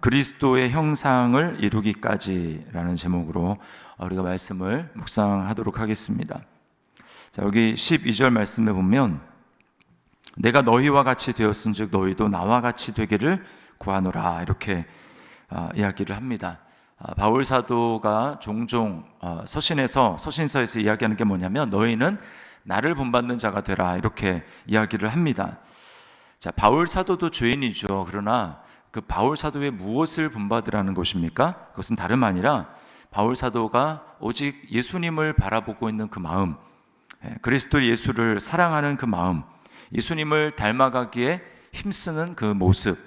그리스도의 형상을 이루기까지라는 제목으로 우리가 말씀을 묵상하도록 하겠습니다. 자, 여기 12절 말씀에 보면 내가 너희와 같이 되었은즉 너희도 나와 같이 되기를 구하노라 이렇게 어, 이야기를 합니다. 아, 바울 사도가 종종 어, 서신에서 서신서에서 이야기하는 게 뭐냐면 너희는 나를 본받는 자가 되라 이렇게 이야기를 합니다. 자, 바울 사도도 죄인이죠. 그러나 그 바울 사도의 무엇을 본받으라는 것입니까? 그것은 다름 아니라 바울 사도가 오직 예수님을 바라보고 있는 그 마음, 예, 그리스도 예수를 사랑하는 그 마음, 예수님을 닮아가기에 힘쓰는 그 모습,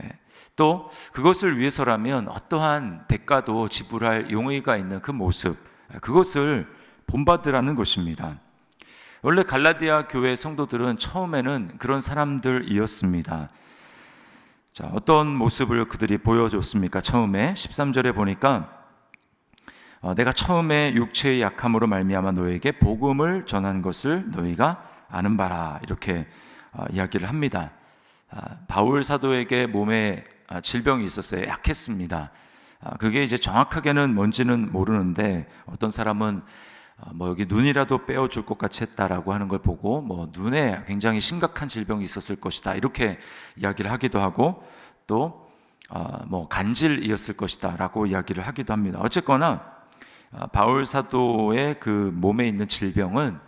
예, 또 그것을 위해서라면 어떠한 대가도 지불할 용의가 있는 그 모습, 예, 그것을 본받으라는 것입니다. 원래 갈라디아 교회 성도들은 처음에는 그런 사람들이었습니다. 자, 어떤 모습을 그들이 보여줬습니까? 처음에 13절에 보니까 어, 내가 처음에 육체의 약함으로 말미암아 너에게 복음을 전한 것을 너희가 아는 바라 이렇게 어, 이야기를 합니다. 아, 바울 사도에게 몸에 아, 질병이 있었어요. 약했습니다. 아, 그게 이제 정확하게는 뭔지는 모르는데 어떤 사람은 어, 뭐 여기 눈이라도 빼어줄 것 같이 했다라고 하는 걸 보고 뭐 눈에 굉장히 심각한 질병이 있었을 것이다 이렇게 이야기를 하기도 하고 또뭐 간질이었을 것이다라고 이야기를 하기도 합니다. 어쨌거나 아, 바울 사도의 그 몸에 있는 질병은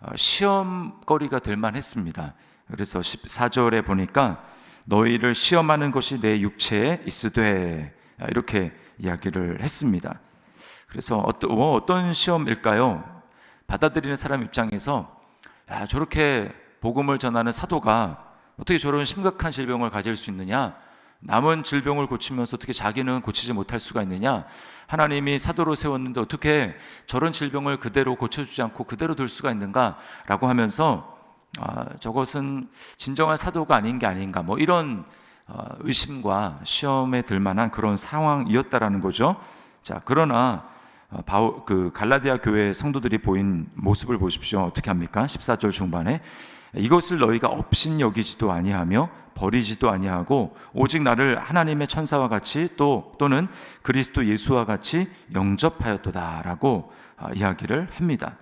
어, 시험거리가 될 만했습니다. 그래서 14절에 보니까 너희를 시험하는 것이 내 육체에 있으되 아, 이렇게 이야기를 했습니다. 그래서 어떤, 뭐 어떤 시험일까요? 받아들이는 사람 입장에서 야, 저렇게 복음을 전하는 사도가 어떻게 저런 심각한 질병을 가질 수 있느냐? 남은 질병을 고치면서 어떻게 자기는 고치지 못할 수가 있느냐? 하나님이 사도로 세웠는데 어떻게 저런 질병을 그대로 고쳐주지 않고 그대로 둘 수가 있는가 라고 하면서 아, 저것은 진정한 사도가 아닌 게 아닌가 뭐 이런 어, 의심과 시험에 들 만한 그런 상황이었다라는 거죠. 자 그러나 어, 바울 그 갈라디아 교회 성도들이 보인 모습을 보십시오. 어떻게 합니까? 14절 중반에 이것을 너희가 업신 여기지도 아니하며 버리지도 아니하고 오직 나를 하나님의 천사와 같이 또 또는 그리스도 예수와 같이 영접하였도다라고 아, 이야기를 합니다.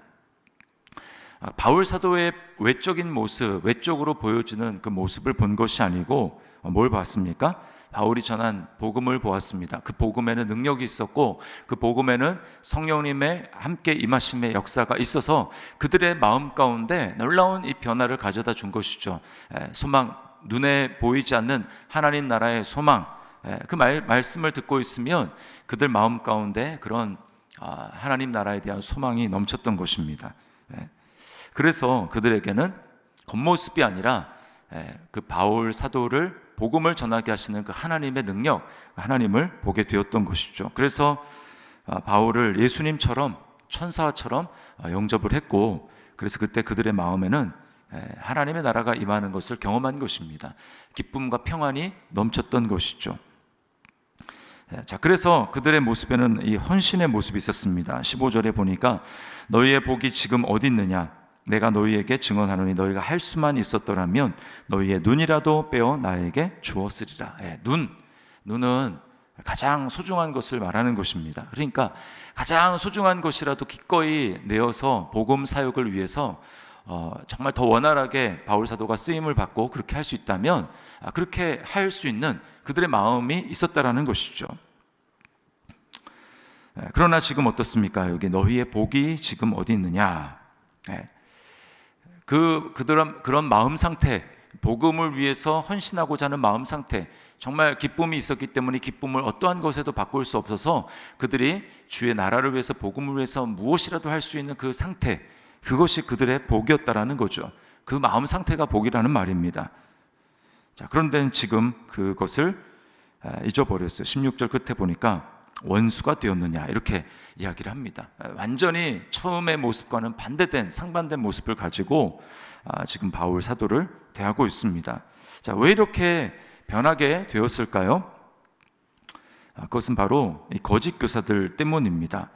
아, 바울 사도의 외적인 모습, 외적으로 보여주는 그 모습을 본 것이 아니고 뭘 봤습니까? 바울이 전한 복음을 보았습니다. 그 복음에는 능력이 있었고 그 복음에는 성령님의 함께 임하심의 역사가 있어서 그들의 마음 가운데 놀라운 이 변화를 가져다 준 것이죠. 소망 눈에 보이지 않는 하나님 나라의 소망 그 말, 말씀을 듣고 있으면 그들 마음 가운데 그런 아, 하나님 나라에 대한 소망이 넘쳤던 것입니다. 그래서 그들에게는 겉모습이 아니라 그 바울 사도를 복음을 전하게 하시는 그 하나님의 능력, 하나님을 보게 되었던 것이죠. 그래서 아, 바울을 예수님처럼 천사처럼 아, 영접을 했고, 그래서 그때 그들의 마음에는 하나님의 나라가 임하는 것을 경험한 것입니다. 기쁨과 평안이 넘쳤던 것이죠. 자, 그래서 그들의 모습에는 이 헌신의 모습이 있었습니다. 15절에 보니까 너희의 복이 지금 어디 있느냐? 내가 너희에게 증언하노니 너희가 할 수만 있었더라면 너희의 눈이라도 빼어 나에게 주었으리라. 예, 눈, 눈은 가장 소중한 것을 말하는 것입니다. 그러니까 가장 소중한 것이라도 기꺼이 내어서 복음 사역을 위해서 어, 정말 더 원활하게 바울 사도가 쓰임을 받고 그렇게 할 수 있다면 아, 그렇게 할 수 있는 그들의 마음이 있었다라는 것이죠. 예, 그러나 지금 어떻습니까? 여기 너희의 복이 지금 어디 있느냐? 예, 그 그런 그런 마음 상태, 복음을 위해서 헌신하고자 하는 마음 상태, 정말 기쁨이 있었기 때문에 기쁨을 어떠한 것에도 바꿀 수 없어서 그들이 주의 나라를 위해서 복음을 위해서 무엇이라도 할 수 있는 그 상태, 그것이 그들의 복이었다라는 거죠. 그 마음 상태가 복이라는 말입니다. 자, 그런데 지금 그것을 잊어버렸어요. 16절 끝에 보니까 원수가 되었느냐 이렇게 이야기를 합니다. 완전히 처음의 모습과는 반대된 상반된 모습을 가지고 아, 지금 바울 사도를 대하고 있습니다. 자, 왜 이렇게 변하게 되었을까요? 아, 그것은 바로 거짓 교사들 때문입니다.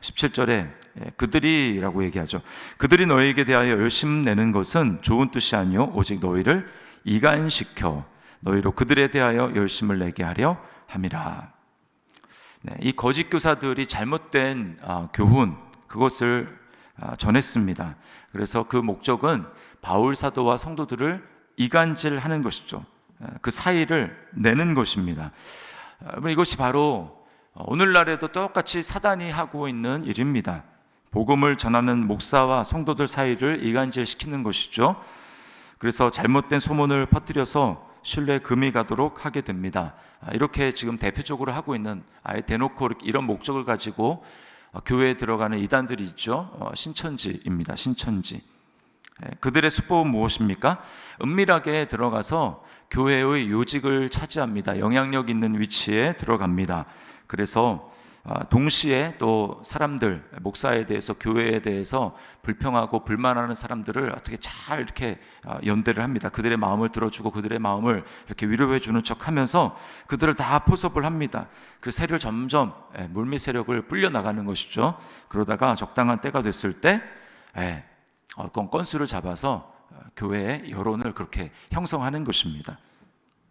17절에 예, 그들이라고 얘기하죠. 그들이 너희에게 대하여 열심 내는 것은 좋은 뜻이 아니요 오직 너희를 이간시켜 너희로 그들에 대하여 열심을 내게 하려 함이라. 네, 이 거짓 교사들이 잘못된 아, 교훈 그것을 아, 전했습니다. 그래서 그 목적은 바울 사도와 성도들을 이간질하는 것이죠. 아, 그 사이를 내는 것입니다. 아, 이것이 바로 오늘날에도 똑같이 사단이 하고 있는 일입니다. 복음을 전하는 목사와 성도들 사이를 이간질시키는 것이죠. 그래서 잘못된 소문을 퍼뜨려서 신뢰 금이 가도록 하게 됩니다. 아, 이렇게 지금 대표적으로 하고 있는 아예 대놓고 이런 목적을 가지고 어, 교회에 들어가는 이단들이 있죠. 어, 신천지입니다. 신천지. 예, 그들의 수법은 무엇입니까? 은밀하게 들어가서 교회의 요직을 차지합니다. 영향력 있는 위치에 들어갑니다. 그래서 아, 동시에 또 사람들 목사에 대해서 교회에 대해서 불평하고 불만하는 사람들을 어떻게 잘 이렇게 아, 연대를 합니다. 그들의 마음을 들어주고 그들의 마음을 이렇게 위로해 주는 척하면서 그들을 다 포섭을 합니다. 그 세를 점점 예, 물밑 세력을 불려 나가는 것이죠. 그러다가 적당한 때가 됐을 때 예, 어떤 건수를 잡아서 어, 교회의 여론을 그렇게 형성하는 것입니다.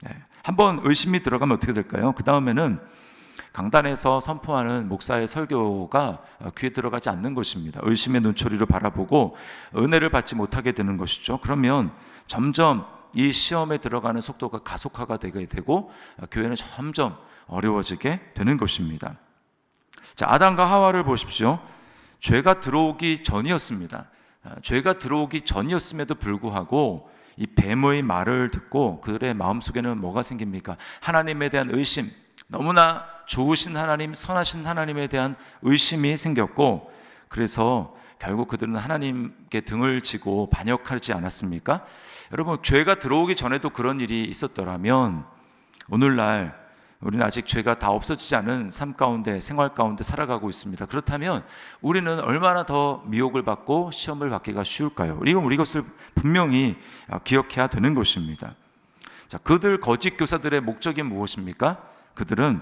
예, 한번 의심이 들어가면 어떻게 될까요? 그 다음에는 강단에서 선포하는 목사의 설교가 귀에 들어가지 않는 것입니다. 의심의 눈초리로 바라보고 은혜를 받지 못하게 되는 것이죠. 그러면 점점 이 시험에 들어가는 속도가 가속화가 되게 되고 교회는 점점 어려워지게 되는 것입니다. 자, 아담과 하와를 보십시오. 죄가 들어오기 전이었습니다. 죄가 들어오기 전이었음에도 불구하고 이 뱀의 말을 듣고 그들의 마음속에는 뭐가 생깁니까? 하나님에 대한 의심, 너무나 좋으신 하나님, 선하신 하나님에 대한 의심이 생겼고 그래서 결국 그들은 하나님께 등을 지고 반역하지 않았습니까? 여러분 죄가 들어오기 전에도 그런 일이 있었더라면 오늘날 우리는 아직 죄가 다 없어지지 않은 삶 가운데 생활 가운데 살아가고 있습니다. 그렇다면 우리는 얼마나 더 미혹을 받고 시험을 받기가 쉬울까요? 이건 우리 것을 분명히 기억해야 되는 것입니다. 자, 그들 거짓 교사들의 목적이 무엇입니까? 그들은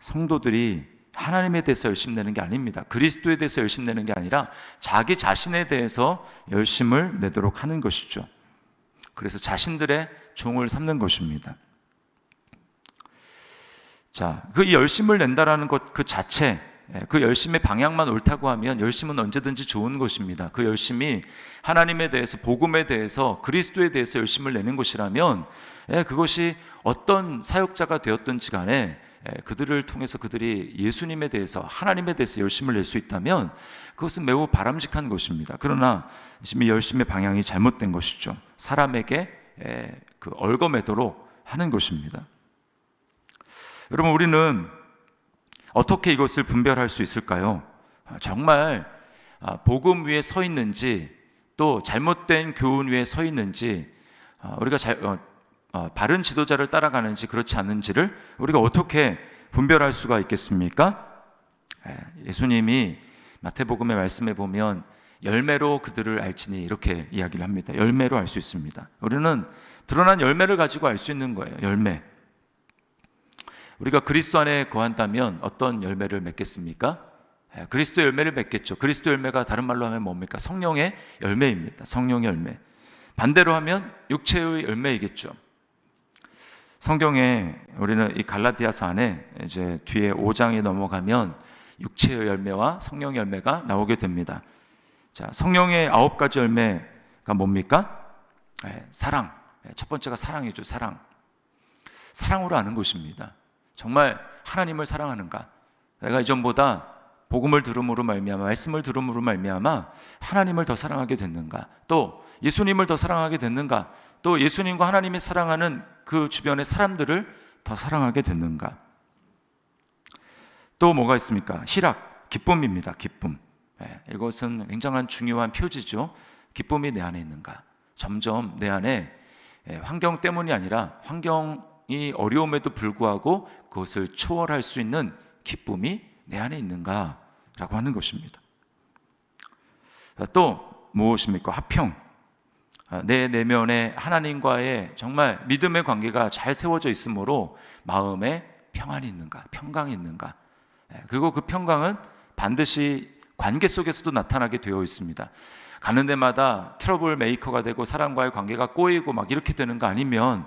성도들이 하나님에 대해서 열심 내는 게 아닙니다. 그리스도에 대해서 열심 내는 게 아니라 자기 자신에 대해서 열심을 내도록 하는 것이죠. 그래서 자신들의 종을 삼는 것입니다. 자, 그 열심을 낸다라는 것 그 자체, 예, 그 열심의 방향만 옳다고 하면 열심은 언제든지 좋은 것입니다. 그 열심이 하나님에 대해서, 복음에 대해서, 그리스도에 대해서 열심을 내는 것이라면 예, 그것이 어떤 사역자가 되었든지 간에 예, 그들을 통해서 그들이 예수님에 대해서 하나님에 대해서 열심을 낼 수 있다면 그것은 매우 바람직한 것입니다. 그러나 이 열심의 방향이 잘못된 것이죠. 사람에게 예, 그 얽어매도록 하는 것입니다. 여러분 우리는 어떻게 이것을 분별할 수 있을까요? 아, 정말 아, 복음 위에 서 있는지 또 잘못된 교훈 위에 서 있는지 아, 우리가 잘, 어, 어, 바른 지도자를 따라가는지 그렇지 않은지를 우리가 어떻게 분별할 수가 있겠습니까? 예, 예수님이 마태복음의 말씀에 보면 열매로 그들을 알지니 이렇게 이야기를 합니다. 열매로 알 수 있습니다. 우리는 드러난 열매를 가지고 알 수 있는 거예요. 열매. 우리가 그리스도 안에 거한다면 어떤 열매를 맺겠습니까? 예, 그리스도 열매를 맺겠죠. 그리스도 열매가 다른 말로 하면 뭡니까? 성령의 열매입니다. 성령의 열매. 반대로 하면 육체의 열매이겠죠. 성경에 우리는 이 갈라디아서 안에 이제 뒤에 5장에 넘어가면 육체의 열매와 성령 열매가 나오게 됩니다. 자, 성령의 아홉 가지 열매가 뭡니까? 네, 사랑. 네, 첫 번째가 사랑이죠, 사랑. 사랑으로 아는 것입니다. 정말 하나님을 사랑하는가? 내가 이전보다 복음을 들음으로 말미암아 말씀을 들음으로 말미암아 하나님을 더 사랑하게 됐는가? 또 예수님을 더 사랑하게 됐는가? 또 예수님과 하나님이 사랑하는 그 주변의 사람들을 더 사랑하게 됐는가? 또 뭐가 있습니까? 희락, 기쁨입니다. 기쁨. 네, 이것은 굉장한 중요한 표지죠. 기쁨이 내 안에 있는가? 점점 내 안에 예, 환경 때문이 아니라 환경이 어려움에도 불구하고 그것을 초월할 수 있는 기쁨이 내 안에 있는가라고 하는 것입니다. 또 무엇입니까? 화평. 아, 내 내면에 하나님과의 정말 믿음의 관계가 잘 세워져 있으므로 마음에 평안이 있는가, 평강이 있는가. 예, 그리고 그 평강은 반드시 관계 속에서도 나타나게 되어 있습니다. 가는 데마다 트러블 메이커가 되고 사람과의 관계가 꼬이고 막 이렇게 되는 거 아니면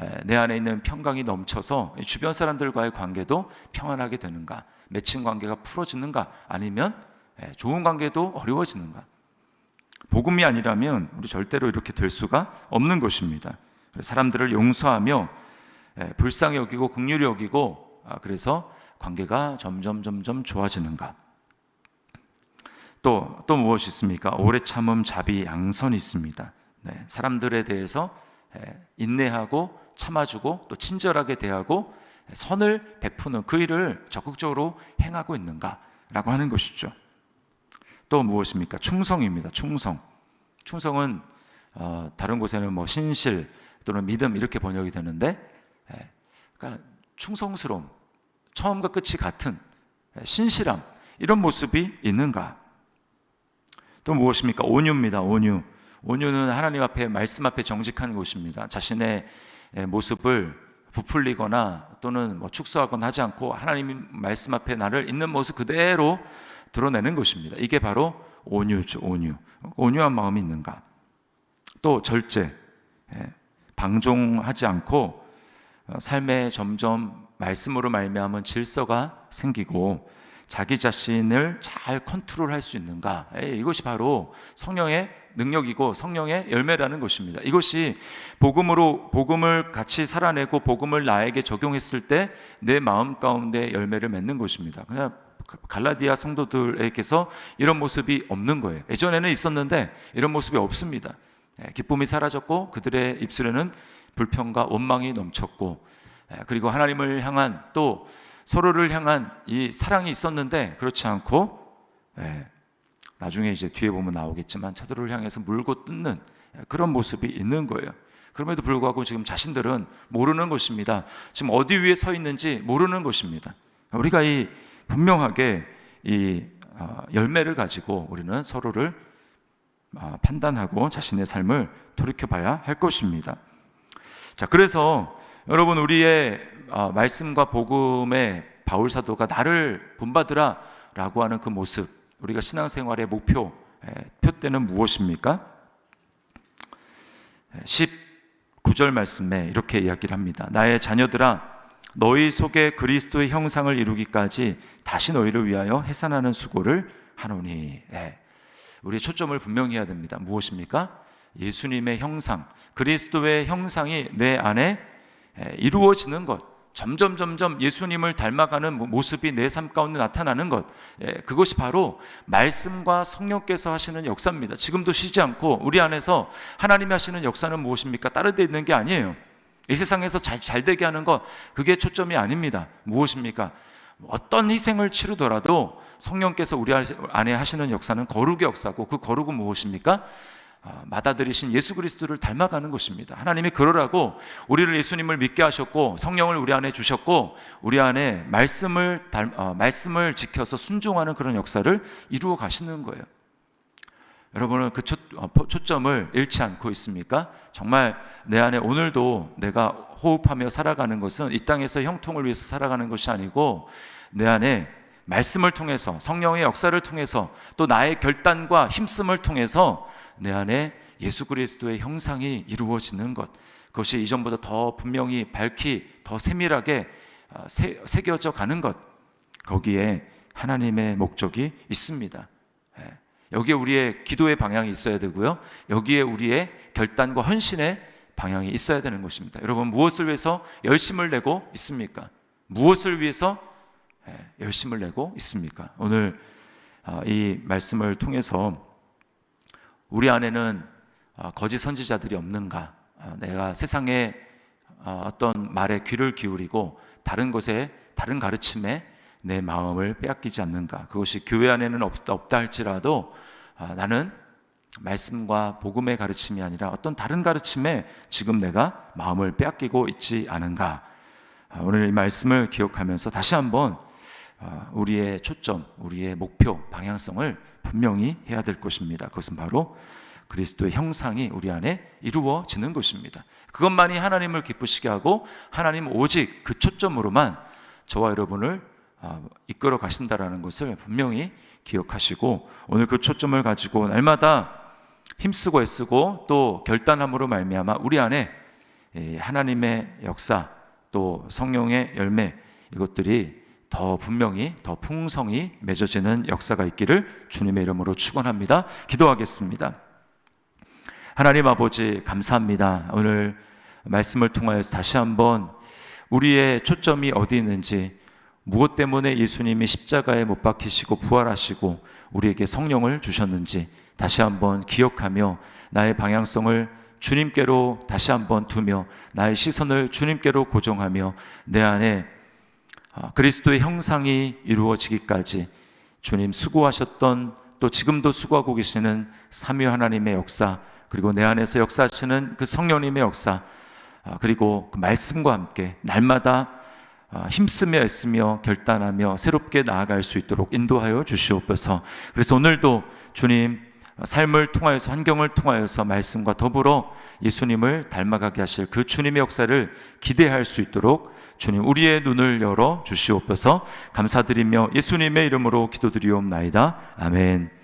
에, 내 안에 있는 평강이 넘쳐서 주변 사람들과의 관계도 평안하게 되는가? 맺힌 관계가 풀어지는가? 아니면 에, 좋은 관계도 어려워지는가? 복음이 아니라면 우리 절대로 이렇게 될 수가 없는 것입니다. 사람들을 용서하며 에, 불쌍히 여기고 긍휼히 여기고 아, 그래서 관계가 점점 점점 좋아지는가? 또 또 무엇이 있습니까? 오래 참음 자비 양선이 있습니다. 네, 사람들에 대해서 에, 인내하고 참아주고 또 친절하게 대하고 선을 베푸는 그 일을 적극적으로 행하고 있는가라고 하는 것이죠. 또 무엇입니까? 충성입니다. 충성. 충성은 어, 다른 곳에는 뭐 신실 또는 믿음 이렇게 번역이 되는데, 예, 그러니까 충성스러움, 처음과 끝이 같은 예, 신실함 이런 모습이 있는가? 또 무엇입니까? 온유입니다. 온유. 온유는 하나님 앞에 말씀 앞에 정직한 것입니다. 자신의 예, 모습을 부풀리거나 또는 뭐 축소하거나 하지 않고 하나님 말씀 앞에 나를 있는 모습 그대로 드러내는 것입니다. 이게 바로 온유죠, 온유. 온유한 마음이 있는가? 또 절제, 예, 방종하지 않고 어, 삶에 점점 말씀으로 말미암은 질서가 생기고 자기 자신을 잘 컨트롤할 수 있는가? 예, 이것이 바로 성령의 능력이고 성령의 열매라는 것입니다. 이것이 복음으로 복음을 같이 살아내고 복음을 나에게 적용했을 때 내 마음 가운데 열매를 맺는 것입니다. 그냥 갈라디아 성도들에게서 이런 모습이 없는 거예요. 예전에는 있었는데 이런 모습이 없습니다. 예, 기쁨이 사라졌고 그들의 입술에는 불평과 원망이 넘쳤고 예, 그리고 하나님을 향한 또 서로를 향한 이 사랑이 있었는데 그렇지 않고 예, 나중에 이제 뒤에 보면 나오겠지만 저들을 향해서 물고 뜯는 그런 모습이 있는 거예요. 그럼에도 불구하고 지금 자신들은 모르는 것입니다. 지금 어디 위에 서 있는지 모르는 것입니다. 우리가 이 분명하게 이 어, 열매를 가지고 우리는 서로를 어, 판단하고 자신의 삶을 돌이켜봐야 할 것입니다. 자, 그래서 여러분 우리의 어, 말씀과 복음의 바울 사도가 나를 본받으라라고 하는 그 모습, 우리가 신앙생활의 목표, 표대는 무엇입니까? 19절 말씀에 이렇게 이야기를 합니다. 나의 자녀들아 너희 속에 그리스도의 형상을 이루기까지 다시 너희를 위하여 해산하는 수고를 하노니. 네. 우리의 초점을 분명히 해야 됩니다. 무엇입니까? 예수님의 형상, 그리스도의 형상이 내 안에 이루어지는 것. 점점 점점 예수님을 닮아가는 모습이 내 삶 가운데 나타나는 것. 그것이 바로 말씀과 성령께서 하시는 역사입니다. 지금도 쉬지 않고 우리 안에서 하나님이 하시는 역사는 무엇입니까? 다른 데 있는 게 아니에요. 이 세상에서 잘, 잘 되게 하는 것, 그게 초점이 아닙니다. 무엇입니까? 어떤 희생을 치르더라도 성령께서 우리 안에 하시는 역사는 거룩의 역사고 그 거룩은 무엇입니까? 아, 받아들이신 예수 그리스도를 닮아가는 것입니다. 하나님이 그러라고 우리를 예수님을 믿게 하셨고 성령을 우리 안에 주셨고 우리 안에 말씀을 닮, 어, 말씀을 지켜서 순종하는 그런 역사를 이루어 가시는 거예요. 여러분은 그 초, 어, 초점을 잃지 않고 있습니까? 정말 내 안에 오늘도 내가 호흡하며 살아가는 것은 이 땅에서 형통을 위해서 살아가는 것이 아니고 내 안에 말씀을 통해서 성령의 역사를 통해서 또 나의 결단과 힘씀을 통해서 내 안에 예수 그리스도의 형상이 이루어지는 것 그것이 이전보다 더 분명히 밝히 더 세밀하게 어, 새겨져 가는 것 거기에 하나님의 목적이 있습니다. 예. 여기에 우리의 기도의 방향이 있어야 되고요. 여기에 우리의 결단과 헌신의 방향이 있어야 되는 것입니다. 여러분 무엇을 위해서 열심을 내고 있습니까? 무엇을 위해서 예, 열심을 내고 있습니까? 오늘 어, 이 말씀을 통해서 우리 안에는 어, 거짓 선지자들이 없는가? 어, 내가 세상에 어떤 말에 귀를 기울이고 다른 것에 다른 가르침에 내 마음을 빼앗기지 않는가? 그것이 교회 안에는 없다, 없다 할지라도 아, 나는 말씀과 복음의 가르침이 아니라 어떤 다른 가르침에 지금 내가 마음을 빼앗기고 있지 않은가? 아, 오늘 이 말씀을 기억하면서 다시 한번 아, 우리의 초점, 우리의 목표, 방향성을 분명히 해야 될 것입니다. 그것은 바로 그리스도의 형상이 우리 안에 이루어지는 것입니다. 그것만이 하나님을 기쁘시게 하고 하나님 오직 그 초점으로만 저와 여러분을 아, 이끌어 가신다라는 것을 분명히 기억하시고 오늘 그 초점을 가지고 날마다 힘쓰고 애쓰고 또 결단함으로 말미암아 우리 안에 이 하나님의 역사 또 성령의 열매 이것들이 더 분명히 더 풍성히 맺어지는 역사가 있기를 주님의 이름으로 축원합니다. 기도하겠습니다. 하나님 아버지 감사합니다. 오늘 말씀을 통하여서 다시 한번 우리의 초점이 어디 있는지 무엇 때문에 예수님이 십자가에 못 박히시고 부활하시고 우리에게 성령을 주셨는지 다시 한번 기억하며 나의 방향성을 주님께로 다시 한번 두며 나의 시선을 주님께로 고정하며 내 안에 아, 그리스도의 형상이 이루어지기까지 주님 수고하셨던 또 지금도 수고하고 계시는 삼위 하나님의 역사 그리고 내 안에서 역사하시는 그 성령님의 역사 아, 그리고 그 말씀과 함께 날마다 아, 힘쓰며 애쓰며 결단하며 새롭게 나아갈 수 있도록 인도하여 주시옵소서. 그래서 오늘도 주님 삶을 통하여서 환경을 통하여서 말씀과 더불어 예수님을 닮아가게 하실 그 주님의 역사를 기대할 수 있도록 주님 우리의 눈을 열어 주시옵소서. 감사드리며 예수님의 이름으로 기도드리옵나이다. 아멘.